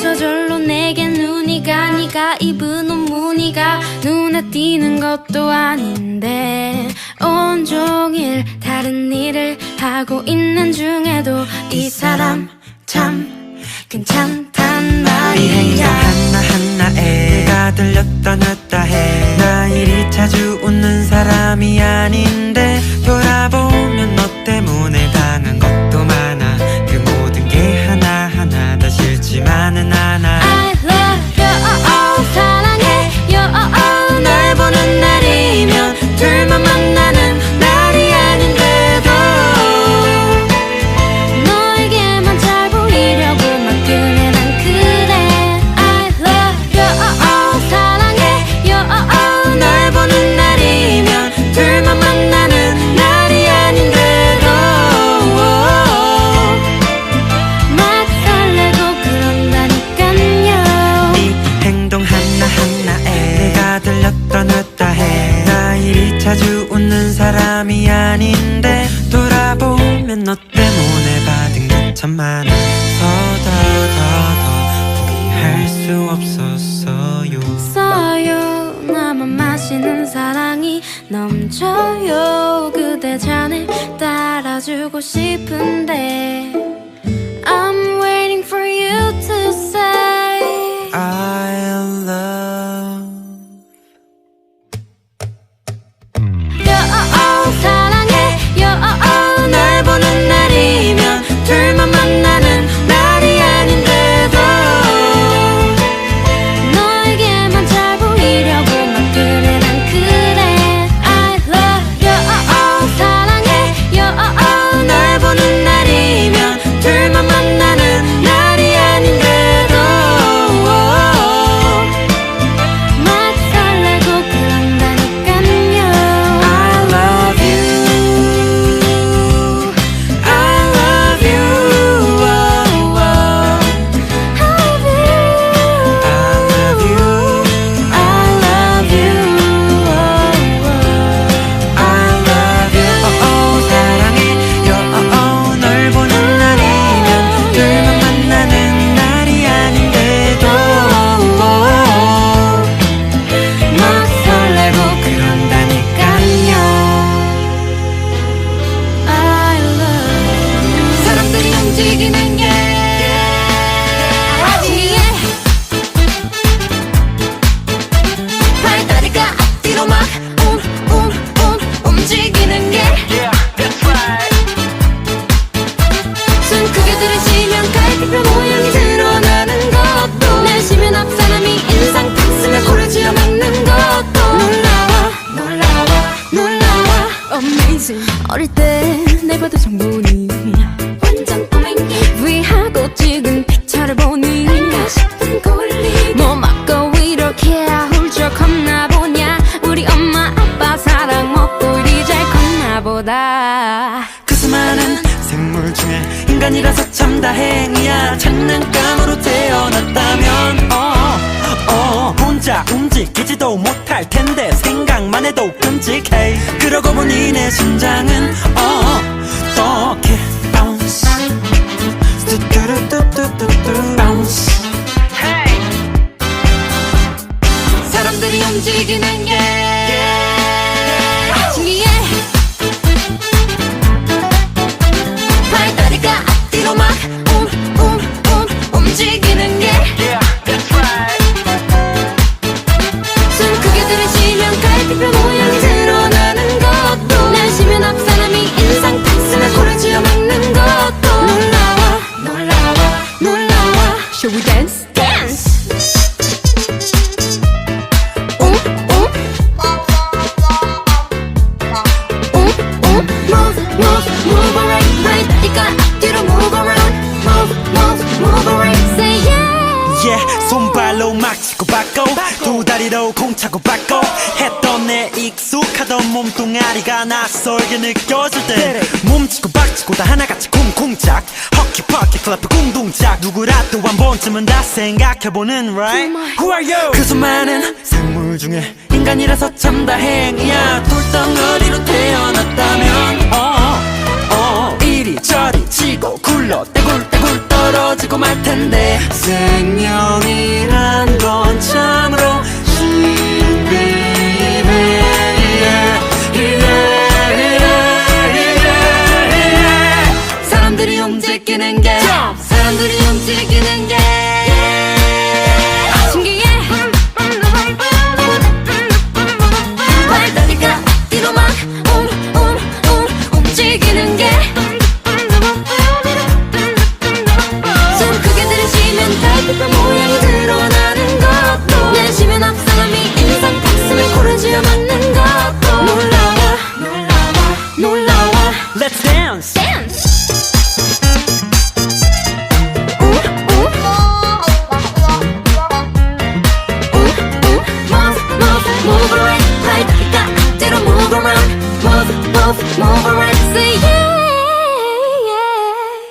저절로 내게 눈이 가 니가 입은 옷 무늬가 눈에 띄는 것도 아닌데 온종일 다른 일을 하고 있는 중에도 이 사람 참 괜찮단 말이야. 행동 하나하나 애가 들렸던 자주 웃는 사람이 아닌데 너 때문에 받은 게참 많아 더더더더 포기할 수 없었어요. 써요. 나만 마시는 사랑이 넘쳐요. 그대 잔을 따라주고 싶은데 보다. 그 수많은 생물 중에 인간이라서 참 다행이야. 장난감으로 태어났다면 어, 어, 혼자 움직이지도 못할 텐데 생각만 해도 끔찍해. 그러고 보니 내 심장은 어, 어떻게 사람들이 움직이는 move, move, move around. Right, you got to move around. Move, move, move around. Yeah yeah, 손발로 막 치고 받고 두 다리로 공 차고 받고 했던 내 익숙하던 몸뚱아리가 낯설게 느껴질 때 몸치고 박치고 다 하나같이 쿵쿵짝 허키 퍼키 클럽 궁둥짝. 누구라도 한 번쯤은 다 생각해보는 right? Who are you? 그 수많은 생물 중에 인간이라서 참 다행이야. 돌덩어리로 태어났다면 어, 어, 이리저리 치고 굴러 떼굴떼굴 떨어지고 말 텐데 생